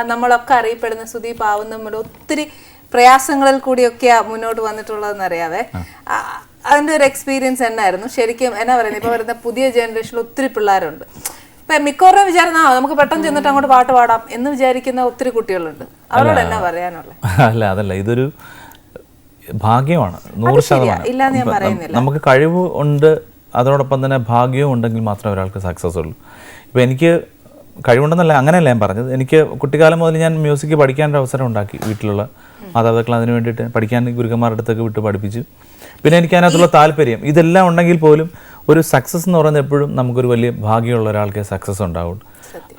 നമ്മളൊക്കെ അറിയപ്പെടുന്ന സുദീപ് ആവുന്ന ഒത്തിരി പ്രയാസങ്ങളിൽ കൂടിയൊക്കെയാ മുന്നോട്ട് വന്നിട്ടുള്ളതെന്ന് അറിയാവേ. അതിന്റെ അതിന്റെ ഒരു എക്സ്പീരിയൻസ് എന്നായിരുന്നു. ശരിക്കും എന്നാ പറയുന്നത് ഇപ്പൊ വരുന്ന പുതിയ ജനറേഷനിൽ ഒത്തിരി പിള്ളേരുണ്ട്. ഇപ്പൊ മിക്കവാറും വിചാരം നമുക്ക് പെട്ടെന്ന് ചെന്നിട്ട് അങ്ങോട്ട് പാട്ട് പാടാം എന്ന് വിചാരിക്കുന്ന ഒത്തിരി കുട്ടികളുണ്ട്. അവരോട് എന്നാ പറയാനുള്ളത് അല്ല അതല്ല ഇതൊരു ഭാഗ്യമാണ്. നൂറ് ശതമാനം. നമുക്ക് കഴിവ് ഉണ്ട് അതോടൊപ്പം തന്നെ ഭാഗ്യവും ഉണ്ടെങ്കിൽ മാത്രമേ ഒരാൾക്ക് സക്സസ് ഉള്ളൂ. ഇപ്പം എനിക്ക് കഴിവുണ്ടെന്നല്ല അങ്ങനെയല്ല ഞാൻ പറഞ്ഞത്. എനിക്ക് കുട്ടിക്കാലം മുതൽ ഞാൻ മ്യൂസിക് പഠിക്കാനൊരു അവസരം ഉണ്ടാക്കി വീട്ടിലുള്ള മാതാപിതാക്കൾ അതിന് വേണ്ടിയിട്ട് പഠിക്കാൻ ഗുരുക്കന്മാരുടെ അടുത്തൊക്കെ വിട്ട് പഠിപ്പിച്ചു. പിന്നെ എനിക്ക് അതിനകത്തുള്ള താല്പര്യം ഇതെല്ലാം ഉണ്ടെങ്കിൽ പോലും ഒരു സക്സസ് എന്ന് പറയുന്നത് എപ്പോഴും നമുക്കൊരു വലിയ ഭാഗ്യമുള്ള ഒരാൾക്കേ സക്സസ് ഉണ്ടാവും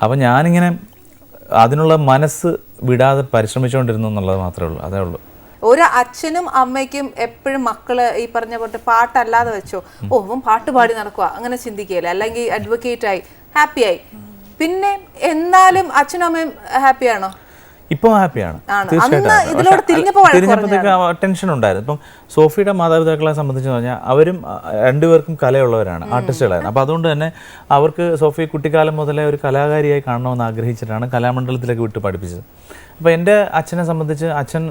അപ്പം ഞാനിങ്ങനെ അതിനുള്ള മനസ്സ് വിടാതെ പരിശ്രമിച്ചുകൊണ്ടിരുന്നു എന്നുള്ളത് മാത്രമേ ഉള്ളൂ അതേ ഉള്ളൂ. ഒരു അച്ഛനും അമ്മയ്ക്കും എപ്പോഴും മക്കൾ ഈ പറഞ്ഞ പോലെ പാട്ടല്ലാതെ വെച്ചോ ഓ അവൻ പാട്ട് പാടി നടക്കുക അങ്ങനെ ചിന്തിക്കുകയില്ല? അല്ലെങ്കിൽ അഡ്വക്കേറ്റ് ആയി ഹാപ്പി ആയി. പിന്നെ എന്നാലും അച്ഛനും അമ്മയും ഹാപ്പിയാണോ ഇപ്പം ഹാപ്പിയാണ് തീർച്ചയായിട്ടും ടെൻഷൻ ഉണ്ടായിരുന്നു. ഇപ്പം സോഫിയുടെ മാതാപിതാക്കളെ സംബന്ധിച്ച് പറഞ്ഞാൽ അവരും രണ്ടുപേർക്കും കലയുള്ളവരാണ് ആർട്ടിസ്റ്റുകളായിരുന്നു അപ്പോൾ അതുകൊണ്ട് തന്നെ അവർക്ക് സോഫി കുട്ടിക്കാലം മുതലേ ഒരു കലാകാരിയായി കാണണമെന്ന് ആഗ്രഹിച്ചിട്ടാണ് കലാമണ്ഡലത്തിലേക്ക് വിട്ട് പഠിപ്പിച്ചത്. അപ്പോൾ എന്റെ അച്ഛനെ സംബന്ധിച്ച് അച്ഛൻ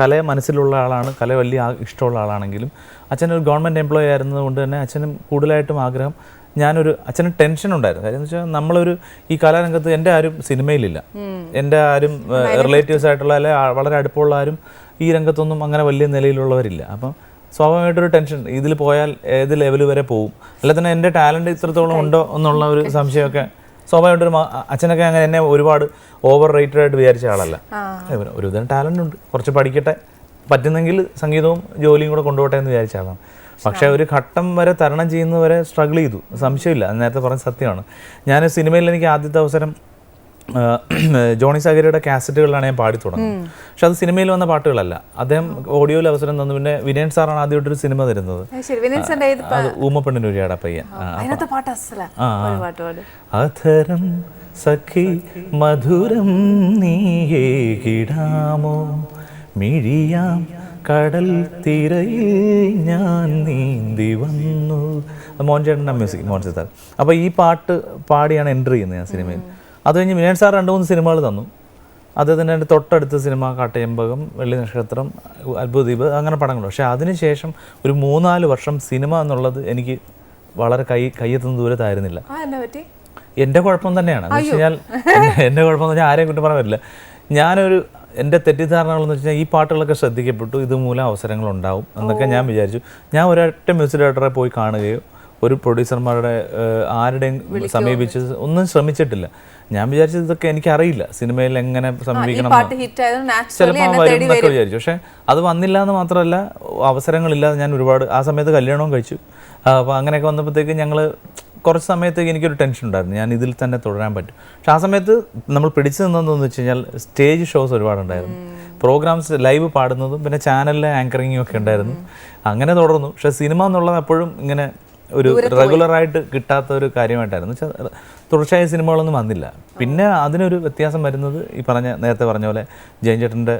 കല മനസ്സിലുള്ള ആളാണ് കല വലിയ ഇഷ്ടമുള്ള ആളാണെങ്കിലും അച്ഛൻ ഒരു ഗവൺമെന്റ് എംപ്ലോയി ആയിരുന്നതുകൊണ്ട് തന്നെ അച്ഛനും കൂടുതലായിട്ടും ആഗ്രഹം ഞാനൊരു അച്ഛന് ടെൻഷൻ ഉണ്ടായിരുന്നു. കാര്യം എന്ന് വെച്ചാൽ നമ്മളൊരു ഈ കലാരംഗത്ത് എന്റെ ആരും സിനിമയിലില്ല. എന്റെ ആരും റിലേറ്റീവ്സ് ആയിട്ടുള്ള അല്ലെ വളരെ അടുപ്പമുള്ള ആരും ഈ രംഗത്തൊന്നും അങ്ങനെ വലിയ നിലയിലുള്ളവരില്ല. അപ്പം സ്വാഭാവികമായിട്ടൊരു ടെൻഷൻ ഇതിൽ പോയാൽ ഏത് ലെവൽ വരെ പോകും അല്ല തന്നെ എന്റെ ടാലന്റ് ഇത്രത്തോളം ഉണ്ടോ എന്നുള്ള ഒരു സംശയമൊക്കെ സ്വാഭാവികമായിട്ടൊരു അച്ഛനൊക്കെ അങ്ങനെ എന്നെ ഒരുപാട് ഓവർ റേറ്റഡ് ആയിട്ട് വിചാരിച്ച ആളല്ല. ഒരു- ഒരു വിധം ടാലന്റ് ഉണ്ട്. കുറച്ച് പഠിക്കട്ടെ. പറ്റുന്നെങ്കിൽ സംഗീതവും ജോലിയും കൂടെ കൊണ്ടുപോട്ടെ എന്ന് വിചാരിച്ച ആളാണ്. പക്ഷേ ഒരു ഘട്ടം വരെ തരണം ചെയ്യുന്നവരെ സ്ട്രഗിൾ ചെയ്തു. സംശയമില്ല. നേരത്തെ പറഞ്ഞ സത്യമാണ്. ഞാൻ സിനിമയിൽ എനിക്ക് ആദ്യത്തെ അവസരം ജോണി സാഗരിയുടെ കാസറ്റുകളിലാണ് ഞാൻ പാടി തുടങ്ങുന്നത്. പക്ഷെ അത് സിനിമയിൽ വന്ന പാട്ടുകളല്ല. അദ്ദേഹം ഓഡിയോയിൽ അവസരം തന്നു. പിന്നെ വിനയൻ സാറാണ് ആദ്യമായിട്ട് ഒരു സിനിമ തരുന്നത്. അത് പയ്യൻ. അധരം സഖി മധുരം നീയേ കിടാമോ മിഴിയാം കടൽ തീരയിൽ ഞാൻ നീന്തി വന്നു. മോഹൻചേട്ടൻ മോഹൻ ചേട്ടന്റെ മ്യൂസിക് മോഹൻ സിത്താർ അപ്പോൾ ഈ പാട്ട് പാടിയാണ് എന്റർ ചെയ്യുന്നത് ഞാൻ സിനിമയിൽ. അത് കഴിഞ്ഞ് വിനയൻ സാർ രണ്ട് മൂന്ന് സിനിമകൾ തന്നു. അദ്ദേഹത്തിന്റെ എന്റെ തൊട്ടടുത്ത സിനിമ കാട്ടയമ്പകം വെള്ളി നക്ഷത്രം അത്ഭുതദ്വീപ് അങ്ങനെ പടങ്ങൾ. പക്ഷേ അതിനുശേഷം ഒരു മൂന്നാൽ വർഷം സിനിമ എന്നുള്ളത് എനിക്ക് വളരെ കൈ കയ്യെത്തുന്ന ദൂരത്തായിരുന്നില്ല. എന്റെ കുഴപ്പം തന്നെയാണ്. എന്ന് വെച്ച് കഴിഞ്ഞാൽ എന്റെ- എന്റെ കുഴപ്പം എന്ന് വെച്ചാൽ ആരെയും കുറ്റം പറയാൻ പറ്റില്ല. ഞാനൊരു എന്റെ തെറ്റിദ്ധാരണകളെന്ന് വെച്ച് കഴിഞ്ഞാൽ ഈ പാട്ടുകളൊക്കെ ശ്രദ്ധിക്കപ്പെട്ടു. ഇതുമൂലം അവസരങ്ങൾ ഉണ്ടാവും എന്നൊക്കെ ഞാൻ വിചാരിച്ചു. ഞാൻ ഒരൊറ്റ മ്യൂസിക് ഡയറക്ടറെ പോയി കാണുകയോ ഒരു പ്രൊഡ്യൂസർമാരുടെ ആരുടെയും സമീപിച്ച് ഒന്നും ശ്രമിച്ചിട്ടില്ല. ഞാൻ വിചാരിച്ചത് ഇതൊക്കെ എനിക്കറിയില്ല. സിനിമയിൽ എങ്ങനെ സമീപിക്കണം ചിലപ്പോൾ വരും എന്നൊക്കെ വിചാരിച്ചു പക്ഷേ അത് വന്നില്ല എന്ന് മാത്രമല്ല അവസരങ്ങളില്ലാതെ ഞാൻ ഒരുപാട് ആ സമയത്ത് കല്യാണവും കഴിച്ചു. അപ്പോൾ അങ്ങനെയൊക്കെ വന്നപ്പോഴത്തേക്ക് ഞങ്ങൾ കുറച്ച് സമയത്തേക്ക് എനിക്കൊരു ടെൻഷൻ ഉണ്ടായിരുന്നു. ഞാൻ ഇതിൽ തന്നെ തുടരാൻ പറ്റും. പക്ഷെ ആ സമയത്ത് നമ്മൾ പിടിച്ചു നിന്നതെന്ന് വെച്ച് കഴിഞ്ഞാൽ സ്റ്റേജ് ഷോസ് ഒരുപാടുണ്ടായിരുന്നു. പ്രോഗ്രാംസ് ലൈവ് പാടുന്നതും പിന്നെ ചാനലിലെ ആങ്കറിങ്ങും ഒക്കെ ഉണ്ടായിരുന്നു. അങ്ങനെ തുടർന്നു. പക്ഷെ സിനിമ എന്നുള്ളത് എപ്പോഴും ഇങ്ങനെ ഒരു റെഗുലറായിട്ട് കിട്ടാത്ത ഒരു കാര്യമായിട്ടായിരുന്നു. തുടർച്ചയായ സിനിമകളൊന്നും വന്നില്ല. പിന്നെ അതിനൊരു വ്യത്യാസം വരുന്നത് ഈ പറഞ്ഞ നേരത്തെ പറഞ്ഞ പോലെ ജയൻചേട്ടന്റെ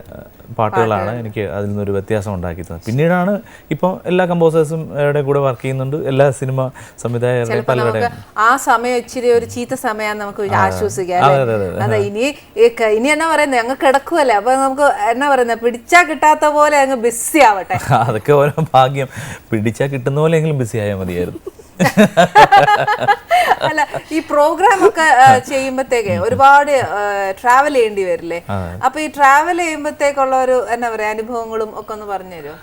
പാട്ടുകളാണ് എനിക്ക് അതിൽ നിന്നൊരു വ്യത്യാസം ഉണ്ടാക്കി തന്നത് പിന്നീടാണ് ഇപ്പോൾ എല്ലാ കമ്പോസേഴ്സും കൂടെ വർക്ക് ചെയ്യുന്നുണ്ട്. എല്ലാ സിനിമ സംവിധായകരുടെയും പലരുടെ ആ സമയം ഇച്ചിരി ഒരു ചീത്ത സമയം നമുക്ക് ആശ്വസിക്കാം അതെ, ഇനി ഇനി എന്നാ പറയുന്നത് അങ്ങ് കിടക്കുമല്ലേ അപ്പൊ നമുക്ക് എന്നാ പറയുന്നത് പിടിച്ചാ കിട്ടാത്ത പോലെ അങ്ങ് ബിസി ആവട്ടെ. അതൊക്കെ ഓരോ ഭാഗ്യം. പിടിച്ചാൽ കിട്ടുന്ന പോലെ എങ്കിലും ബിസി ആയാൽ മതിയായിരുന്നു. അല്ല ഈ പ്രോഗ്രാം ഒക്കെ ചെയ്യുമ്പത്തേക്ക് ഒരുപാട് ട്രാവൽ ചെയ്യേണ്ടി വരില്ലേ? അപ്പൊ ഈ ട്രാവൽ ചെയ്യുമ്പത്തേക്കുള്ള ഒരു എന്താ പറയാ അനുഭവങ്ങളും ഒക്കെ ഒന്ന് പറഞ്ഞുതരുമോ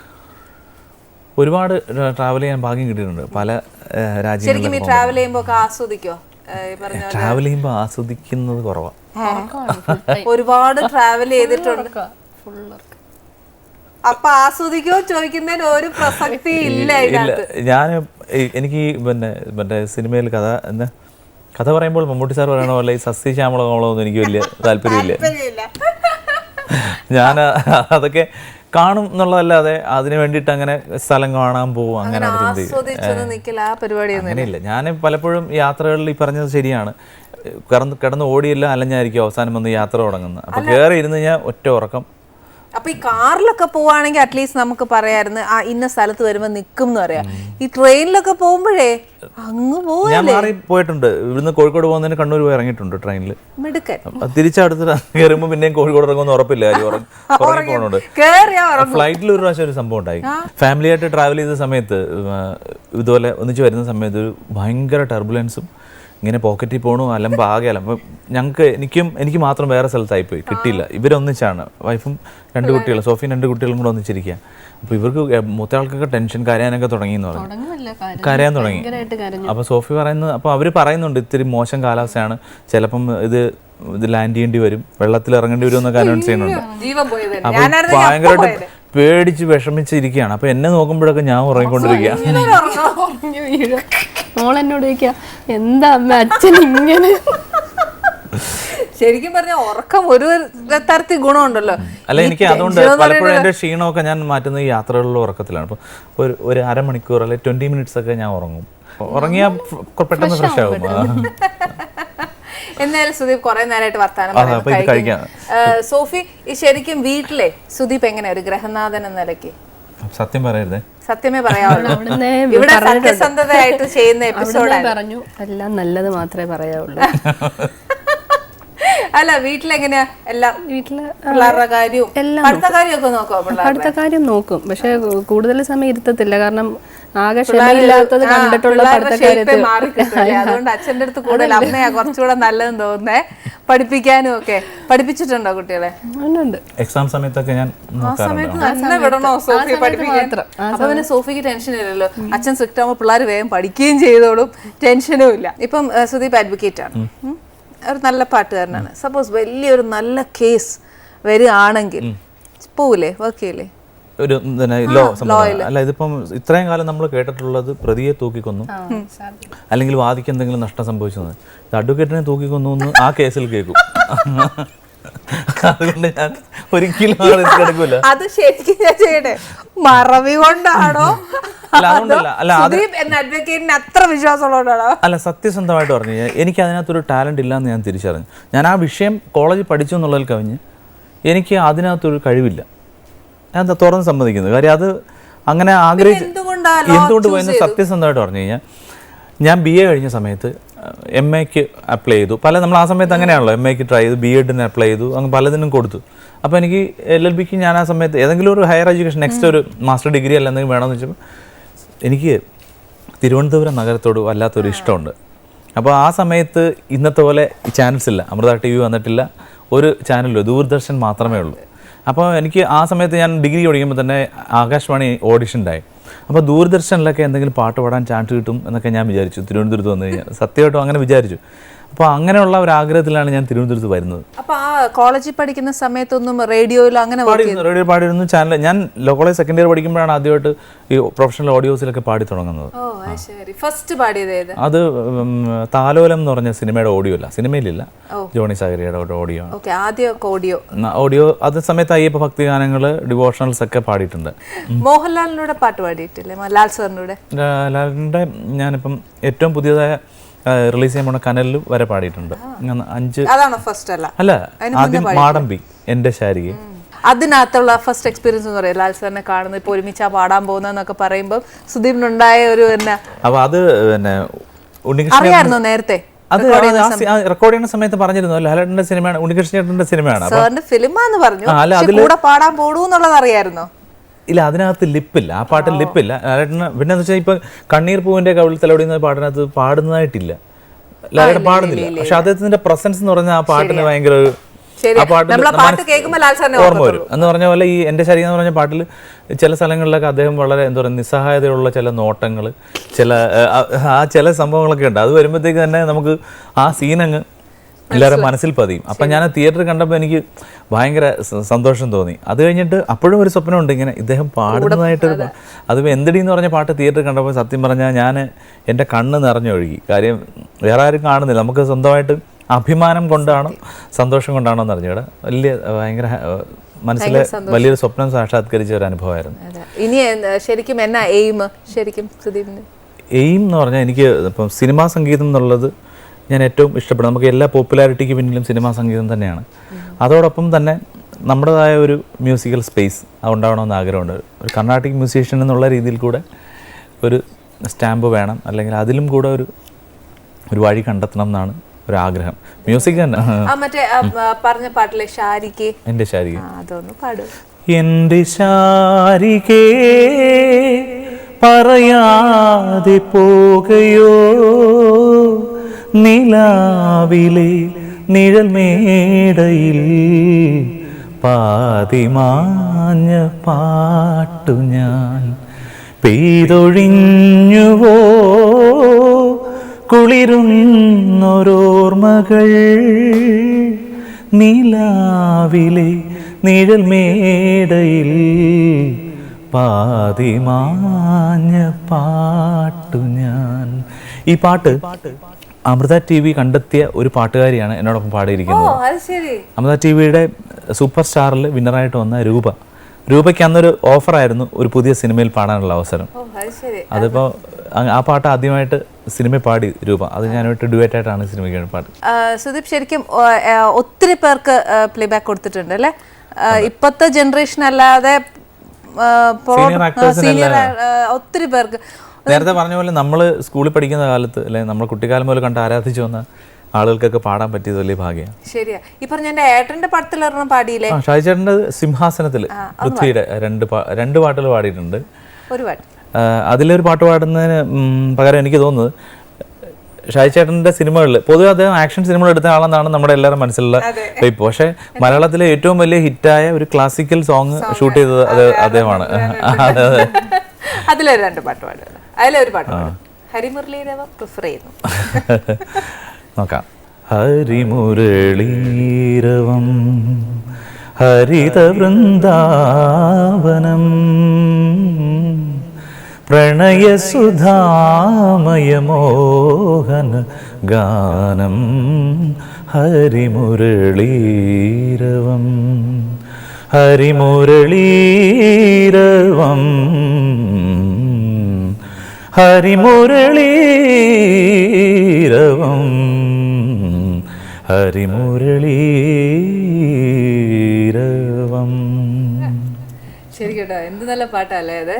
ഒരുപാട് ട്രാവൽ ചെയ്യാൻ ഭാഗ്യം കിട്ടിയിട്ടുണ്ട്. പല രാജ്യങ്ങളിലും ശരിക്കും ഈ ട്രാവൽ ചെയ്യുമ്പോ ഒക്കെ ആസ്വദിക്കോ? ട്രാവൽ ചെയ്യുമ്പോൾ ആസ്വദിക്കുന്നത് കുറവാണ് ഒരുപാട് ട്രാവൽ ചെയ്തിട്ടുണ്ട്. അപ്പൊ ആസ്വദിക്കോ ചോദിക്കുന്നതിന് ഒരു പ്രസക്തി ഇല്ല ഞാൻ എനിക്ക് പിന്നെ മറ്റേ സിനിമയിൽ കഥ എന്താ? കഥ പറയുമ്പോൾ മമ്മൂട്ടി സാർ പറയണോ പോലെ ഈ സസ്യശ്യാമളങ്ങളോ ഒന്നും എനിക്ക് വലിയ താല്പര്യമില്ല. ഞാൻ അതൊക്കെ കാണും എന്നുള്ളതല്ലാതെ അതിന് വേണ്ടിയിട്ട് അങ്ങനെ സ്ഥലം കാണാൻ പോകും അങ്ങനെ അങ്ങനെയില്ല. ഞാൻ പലപ്പോഴും യാത്രകളിൽ ഈ പറഞ്ഞത് ശരിയാണ്. കിടന്ന് കിടന്ന് ഓടിയില്ല അലഞ്ഞായിരിക്കും അവസാനം വന്ന് യാത്ര തുടങ്ങുന്നത്. അപ്പൊ കയറി ഇരുന്ന് ഞാൻ ഒറ്റ ഉറക്കം. അപ്പൊ ഈ കാറിലൊക്കെ പോവാണെങ്കിൽ അറ്റ്ലീസ്റ്റ് നമുക്ക് പറയായിരുന്നു ആ ഇന്ന സ്ഥലത്ത് വരുമ്പോ നിക്കും എന്ന് പറയാം. ഈ ട്രെയിനിലൊക്കെ പോകുമ്പോഴേ അങ്ങ് ഞാൻ മാറി പോയിട്ടുണ്ട്. ഇവിടുന്ന് കോഴിക്കോട് പോകുന്നതിന് കണ്ണൂർ പോയി ഇറങ്ങിയിട്ടുണ്ട് ട്രെയിനിൽ മിടുക്കൻ. തിരിച്ചടുത്ത് കയറുമ്പോൾ പിന്നെയും കോഴിക്കോട് ഇറങ്ങുമെന്ന് ഉറപ്പില്ല. പോകുന്നുണ്ട് ഫ്ലൈറ്റിൽ ഒരു പ്രാവശ്യം ഒരു സംഭവം ഉണ്ടായി. ഫാമിലിയായിട്ട് ട്രാവൽ ചെയ്ത സമയത്ത് ഇതുപോലെ ഒന്നിച്ച് വരുന്ന സമയത്ത് ഒരു ഭയങ്കര ടർബുലൻസും ഇങ്ങനെ പോക്കറ്റിൽ പോകണു അലമ്പ് ആകെ അലമ്പ്. ഞങ്ങൾക്ക് എനിക്കും എനിക്ക് മാത്രം വേറെ സ്ഥലത്തായിപ്പോയി. കിട്ടിയില്ല. ഇവരൊന്നിച്ചാണ്. വൈഫും രണ്ട് കുട്ടികളും സോഫിയും രണ്ട് കുട്ടികളും കൂടെ ഒന്നിച്ചിരിക്കുക അപ്പോൾ ഇവർക്ക് മൂത്തയാൾക്കൊക്കെ ടെൻഷൻ കരയാനൊക്കെ തുടങ്ങി എന്ന് പറഞ്ഞു കരയാൻ തുടങ്ങി. അപ്പോൾ സോഫി പറയുന്നത് അപ്പോൾ അവർ പറയുന്നുണ്ട് ഇത്തിരി മോശം കാലാവസ്ഥയാണ്. ചിലപ്പം ഇത് ഇത് ലാൻഡ് ചെയ്യേണ്ടി വരും. വെള്ളത്തിൽ ഇറങ്ങേണ്ടി വരും എന്നൊക്കെ അനൗൺസ് ചെയ്യുന്നുണ്ട്. ജീവൻ പോയത് അപ്പൊ ഞാൻ അപ്പൊ ഭയങ്കരമായിട്ട് പേടിച്ച് വിഷമിച്ചിരിക്കുകയാണ് അപ്പോൾ എന്നെ നോക്കുമ്പോഴൊക്കെ ഞാൻ ഉറങ്ങിക്കൊണ്ടിരിക്കുക മോൾ എന്നോട് ചോദിക്കുക എന്താ അമ്മ അച്ഛൻ ഇങ്ങനെ? ശരിക്കും പറഞ്ഞ ഉറക്കം ഒരു തരത്തിൽ ഗുണമുണ്ടല്ലോ. അല്ല എനിക്ക് അതുകൊണ്ട് പലപ്പോഴും എന്റെ എന്റെ ക്ഷീണമൊക്കെ ഞാൻ മാറ്റുന്നത് ഈ യാത്രകളിലെ ഉറക്കത്തിലാണ്. അപ്പോൾ ഒരു ഒരു അരമണിക്കൂർ അല്ലെങ്കിൽ ട്വന്റി മിനിറ്റ്സ് ഒക്കെ ഞാൻ ഉറങ്ങും. ഉറങ്ങിയാൽ പെട്ടെന്ന് ഫ്രഷ് ആവും. എന്തായാലും സുദീപ് കുറെ നേരമായിട്ട് വർത്താനം. അപ്പൊ സോഫി ഈ ശരിക്കും വീട്ടിലെ സുദീപ് എങ്ങനെ? ഒരു ഗ്രഹനാഥൻ എന്ന നിലയ്ക്ക്? സത്യം പറയരുതേ. സത്യമേ പറയാവുള്ളൂ. ഇവിടെ. സത്യസന്ധതയായിട്ട് ചെയ്യുന്ന എപ്പിസോഡ് അവിടുന്ന് പറഞ്ഞു എല്ലാം നല്ലത് മാത്രമേ പറയാവുള്ളൂ. അല്ല വീട്ടിലെങ്ങനെയാ? എല്ലാം വീട്ടിൽ പിള്ളേരുടെ കാര്യവും എല്ലാം അടുത്ത കാര്യമൊക്കെ നോക്കോ കാര്യം നോക്കും. പക്ഷെ കൂടുതൽ സമയം ഇരുത്തത്തില്ല. കാരണം ആകെ ക്ഷമയില്ലാത്തത് കണ്ടിട്ടുള്ള പഠിത്ത അതുകൊണ്ട് അച്ഛന്റെ അടുത്ത് കൂടുതൽ അമ്മയാ കുറച്ചുകൂടെ നല്ലതെന്ന് തോന്നുന്നേ. പഠിപ്പിക്കാനും ഒക്കെ. പഠിപ്പിച്ചിട്ടുണ്ടോ കുട്ടികളെ? ഉണ്ട് എക്സാം സമയത്തൊക്കെ ഞാൻ ആ സമയത്ത് നല്ല വിടണോ സോഫി പഠിപ്പിക്കാൻ. അപ്പൊ പിന്നെ സോഫിക്ക് ടെൻഷൻ ഇല്ലല്ലോ. അച്ഛൻ സ്ട്രിക്റ്റ് ആകുമ്പോൾ പിള്ളേർ വേഗം പഠിക്കുകയും ചെയ്തോളും. ടെൻഷനും ഇല്ല. ഇപ്പം സുദീപ് അഡ്വക്കേറ്റ് ആണ്. ഒരു നല്ല പാട്ടുകാരനാണ്. സപ്പോസ് വലിയൊരു നല്ല കേസ് വരികയാണെങ്കിൽ പോവില്ലേ വർക്ക് ചെയ്യില്ലേ? ഒരു ലോ. അല്ല ഇതിപ്പം ഇത്രയും കാലം നമ്മൾ കേട്ടിട്ടുള്ളത് പ്രതിയെ തൂക്കിക്കൊന്നു. അല്ലെങ്കിൽ വാദിക്ക് എന്തെങ്കിലും നഷ്ടം സംഭവിച്ചു അഡ്വക്കേറ്റിനെ തൂക്കിക്കൊന്നു എന്ന് ആ കേസിൽ കേൾക്കും. അതുകൊണ്ട് ഞാൻ ഒരിക്കലും എടുക്കില്ല അത് ശരിക്കും ഞാൻ ചെയ്യട്ടെ. മറവി കൊണ്ടാണോ? അത്ര വിശ്വാസമുള്ളതുകൊണ്ടാണോ അല്ല സത്യസന്ധമായിട്ട് പറഞ്ഞു. എനിക്ക് അതിനകത്തൊരു ടാലന്റ് ഇല്ലാന്ന് ഞാൻ തിരിച്ചറിഞ്ഞു. ഞാൻ ആ വിഷയം കോളേജിൽ പഠിച്ചു എന്നുള്ളതിൽ കവിഞ്ഞ് എനിക്ക് അതിനകത്തൊരു കഴിവില്ല. ഞാൻ തുറന്ന് സമ്മതിക്കുന്നത് കാര്യം അത് അങ്ങനെ ആഗ്രഹിച്ചു എന്തുകൊണ്ടാ പോയെന്ന് സത്യസന്ധമായിട്ട് പറഞ്ഞു കഴിഞ്ഞാൽ ഞാൻ ബി എ കഴിഞ്ഞ സമയത്ത് എം എക്ക് അപ്ലൈ ചെയ്തു. പല നമ്മൾ ആ സമയത്ത് അങ്ങനെയാണല്ലോ എം എക്ക് ട്രൈ ചെയ്തു ബി എഡിന് അപ്ലൈ ചെയ്തു അങ്ങ് പലതിനും കൊടുത്തു. അപ്പോൾ എനിക്ക് എൽ എൽ ബിക്ക് ഞാൻ ആ സമയത്ത് ഏതെങ്കിലും ഒരു ഹയർ എഡ്യൂക്കേഷൻ നെക്സ്റ്റ് ഒരു മാസ്റ്റർ ഡിഗ്രി അല്ല എന്തെങ്കിലും വേണമെന്ന് വെച്ചപ്പോൾ എനിക്ക് തിരുവനന്തപുരം നഗരത്തോട് വല്ലാത്തൊരു ഇഷ്ടമുണ്ട്. അപ്പോൾ ആ സമയത്ത് ഇന്നത്തെ പോലെ ചാനൽസ് ഇല്ല. അമൃത ടി വി വന്നിട്ടില്ല. ഒരു ചാനലില്ല ദൂരദർശൻ മാത്രമേ ഉള്ളൂ. അപ്പോൾ എനിക്ക് ആ സമയത്ത് ഞാൻ ഡിഗ്രി പഠിക്കുമ്പോൾ തന്നെ ആകാശവാണി ഓഡിഷൻ ഉണ്ടായി. അപ്പോൾ ദൂരദർശനിലൊക്കെ എന്തെങ്കിലും പാട്ട് പാടാൻ ചാൻസ് കിട്ടും എന്നൊക്കെ ഞാൻ വിചാരിച്ചു. തിരുവനന്തപുരത്ത് വന്നു കഴിഞ്ഞാൽ. സത്യമായിട്ടും അങ്ങനെ വിചാരിച്ചു. അപ്പോൾ അങ്ങനെയുള്ള ഒരു ആഗ്രഹത്തിലാണ് ഞാൻ തിരുവനന്തപുരത്ത് വരുന്നത്. അപ്പോൾ ആ കോളേജിൽ പഠിക്കുന്ന സമയത്തൊന്നും റേഡിയോയിൽ അങ്ങനെ റേഡിയോ പാടിയിരുന്നു ചാനൽ ഞാൻ കോളേജ് സെക്കൻഡ് ഇയർ പഠിക്കുമ്പോഴാണ് ആദ്യമായിട്ട് ഈ പ്രൊഫഷണൽ ഓഡിയോസിലൊക്കെ പാടി തുടങ്ങുന്നത്. ഫസ്റ്റ് പാടിയത് അത് താലോലം എന്ന് പറഞ്ഞ സിനിമയുടെ ഓഡിയോ അല്ല. സിനിമയിലില്ല. ജോണി സാഗരിയുടെ ഓഡിയോ ഓഡിയോ ഓഡിയോ അത് സമയത്ത് അയ്യപ്പ ഭക്തി ഗാനങ്ങൾ ഡിവോഷണൽസ് ഒക്കെ പാടിയിട്ടുണ്ട്. മോഹൻലാലിനൂടെ പാട്ട് പാടിയിട്ടില്ലേ? ലാൽ സാറിനൂടെ ലാലിന്റെ ഞാനിപ്പം ഏറ്റവും പുതിയതായ റിലീസ് ചെയ്യാൻ പോണ കനലിൽ വരെ പാടിയിട്ടുണ്ട്. അഞ്ച് അതാണോ ഫസ്റ്റ് അല്ല. അല്ല ആദ്യം മാടമ്പി എന്റെ ശാരിക. അതിനകത്തുള്ള ഫസ്റ്റ് എക്സ്പീരിയൻസ് എന്ന് പറയാം. ലാൽ സാറിനെ കാണുന്നത് ഇപ്പൊ ഒരുമിച്ചാ പാടാൻ പോകുന്നതെന്നൊക്കെ പറയുമ്പോൾ സുദീപിനുണ്ടായ ഒരു പിന്നെ അപ്പോൾ അത് പിന്നെ അറിയായിരുന്നോ നേരത്തെ? അത് റെക്കോർഡ് ചെയ്യുന്ന സമയത്ത്. പറഞ്ഞിരുന്നു. ലാലേട്ടന്റെ സിനിമയാണ് ഉണ്ണികൃഷ്ണേട്ടന്റെ സിനിമയാണ്. സാറിന്റെ ഫിലിമാന്ന് പറഞ്ഞു? ആ, കൂടെ പാടാൻ പോടൂ എന്നുള്ളത് അറിയായിരുന്നോ? ഇല്ല അതിനകത്ത് ലിപ്പില്ല. ആ പാട്ടിൽ ലിപ്പില്ല. ലാലേട്ടന് പിന്നെ എന്ന് വെച്ചാൽ ഇപ്പൊ കണ്ണീർ പൂവിന്റെ കവിൾ തലോടിയുന്ന പാട്ടിനകത്ത് പാടുന്നതായിട്ടില്ല. ലാലേട്ടൻ പാടുന്നില്ല. പക്ഷെ അദ്ദേഹത്തിന്റെ പ്രസൻസ് എന്ന് പറഞ്ഞാൽ ആ പാട്ടിന് ഭയങ്കര ഒരു- ഓർമ്മ വരും. എന്ന് പറഞ്ഞ പോലെ ഈ എന്റെ ശരീരം എന്ന് പറഞ്ഞ പാട്ടിൽ ചില സ്ഥലങ്ങളിലൊക്കെ അദ്ദേഹം വളരെ എന്താ പറയുക നിസ്സഹായതയുള്ള ചില നോട്ടങ്ങൾ ചില ആ ചില സംഭവങ്ങളൊക്കെ ഉണ്ട്. അത് വരുമ്പോഴത്തേക്ക് തന്നെ നമുക്ക് ആ സീനങ്ങ് എല്ലാവരും മനസ്സിൽ പതിയും. അപ്പം ഞാൻ തിയേറ്റർ കണ്ടപ്പോൾ എനിക്ക് ഭയങ്കര സന്തോഷം തോന്നി. അത് കഴിഞ്ഞിട്ട് അപ്പോഴും ഒരു സ്വപ്നം ഉണ്ട് ഇങ്ങനെ ഇദ്ദേഹം പാടുന്നതായിട്ട് അത്. എന്തടി എന്ന് പറഞ്ഞ പാട്ട് തിയേറ്റർ കണ്ടപ്പോൾ സത്യം പറഞ്ഞാൽ ഞാൻ എന്റെ കണ്ണ് നിറഞ്ഞൊഴുകി. കാര്യം വേറെ ആരും കാണുന്നില്ല. നമുക്ക് സ്വന്തമായിട്ട് അഭിമാനം കൊണ്ടാണോ സന്തോഷം കൊണ്ടാണോ എന്ന് അറിഞ്ഞൂടെ. വലിയ ഭയങ്കര മനസ്സിലെ വലിയൊരു സ്വപ്നം സാക്ഷാത്കരിച്ച ഒരു അനുഭവമായിരുന്നു. ഇനി ശരിക്കും എന്നാ എയിം? ശരിക്കും എയിം എന്ന് പറഞ്ഞാൽ എനിക്ക് ഇപ്പം സിനിമാ സംഗീതം എന്നുള്ളത് ഞാൻ ഏറ്റവും ഇഷ്ടപ്പെടുന്നത് നമുക്ക് എല്ലാ പോപ്പുലാരിറ്റിക്ക് പിന്നിലും സിനിമാ സംഗീതം തന്നെയാണ്. അതോടൊപ്പം തന്നെ നമ്മുടേതായ ഒരു മ്യൂസിക്കൽ സ്പേസ് ഉണ്ടാവണമെന്ന് ആഗ്രഹമുണ്ട്. ഒരു കർണാട്ടിക് മ്യൂസീഷ്യൻ എന്നുള്ള രീതിയിൽ കൂടെ ഒരു സ്റ്റാമ്പ് വേണം. അല്ലെങ്കിൽ അതിലും കൂടെ ഒരു ഒരു വഴി കണ്ടെത്തണം എന്നാണ് ഒരു ആഗ്രഹം മ്യൂസിക് തന്നെ മറ്റേ പറഞ്ഞ പാട്ടിലെ ഷാരിക്ക് എന്റെ പാടും. എന്റെ ശാരികേ പറയാതെ പോകയോ? നിലാവിലെ നിഴൽ മേടയിൽ പാതിമാഞ്ഞ പാട്ടു ഞാൻ പെയ്തൊഴിഞ്ഞുവോ? കുളിരുന്നൊരോർമ്മകൾ നിലാവിലെ നിഴൽ മേടയിൽ പാതിമാഞ്ഞ പാട്ടു ഞാൻ. ഈ പാട്ട് അമൃത ടി വി കണ്ടെത്തിയ ഒരു പാട്ടുകാരിയാണ് എന്നോടൊപ്പം പാടിയിരിക്കുന്നത്. അമൃത ടി വിയുടെ സൂപ്പർ സ്റ്റാറിൽ വിന്നറായിട്ട് വന്ന രൂപ. രൂപയ്ക്ക് അന്നൊരു ഓഫറായിരുന്നു ഒരു പുതിയ സിനിമയിൽ പാടാനുള്ള അവസരം. ഓ അത് ശരി. അതിപ്പോൾ ആ പാട്ട് ആദ്യമായിട്ട് സിനിമ പാടി രൂപ. അത് ഞാനായിട്ട് ഡുവേറ്റ് ആയിട്ടാണ് സിനിമയ്ക്ക് വേണ്ടി പാടി ആ, സുദീപ് ശരിക്കും ഒത്തിരി പേർക്ക് പ്ലേ ബാക്ക് കൊടുത്തിട്ടുണ്ട് അല്ലേ? ഇപ്പത്തെ ജനറേഷൻ അല്ലാതെ സീനിയർ ഒത്തിരി പേർക്ക്. നേരത്തെ പറഞ്ഞ പോലെ നമ്മൾ സ്കൂളിൽ പഠിക്കുന്ന കാലത്ത് അല്ലെങ്കിൽ നമ്മൾ കുട്ടിക്കാലം പോലെ കണ്ട് ആരാധിച്ചു വന്ന ആളുകൾക്കൊക്കെ പാടാൻ പറ്റിയത് വലിയ ഭാഗ്യം ശരിയാ. ഈ പറഞ്ഞ എന്റെ ഏട്ടന്റെ പടത്തിൽ ഒരെണ്ണം പാടിയില്ലേ? ആ ചേട്ടന്റെ സിംഹാസനത്തിൽ പൃഥ്വിയുടെ രണ്ട് രണ്ട് പാട്ടുകൾ പാടിയിട്ടുണ്ട്. ഒരു പാട്ട്. അതിലൊരു പാട്ട് പാടുന്നതിന് പകരം എനിക്ക് തോന്നുന്നത് ഷാജിച്ചേട്ടന്റെ സിനിമകളിൽ പൊതുവെ അദ്ദേഹം ആക്ഷൻ സിനിമകൾ എടുത്ത ആളെന്നാണ് നമ്മുടെ എല്ലാവരും മനസ്സിലുള്ള ടൈപ്പ്. പക്ഷേ മലയാളത്തിലെ ഏറ്റവും വലിയ ഹിറ്റായ ഒരു ക്ലാസിക്കൽ സോങ് ഷൂട്ട് ചെയ്തത് അത് അദ്ദേഹമാണ്. അതെ അതെ. അതിലൊരു രണ്ട് പാട്ട് പാടുക. അതിലൊരു പാട്ട് പാടും. പ്രിഫർ ചെയ്യുന്നു. നോക്കാം. ഹരിമുരളീരവം ഹരിതവൃന്ദാവനം പ്രണയസുധാമയമോഹന ഗാനം ഹരിമുരളീരവം ഹരിമുരളീരവം. ഹരിമുരളീരവം ഹരിമുരളീരവം ശരി കേട്ടോ എന്ത് നല്ല പാട്ടല്ലേ അത്?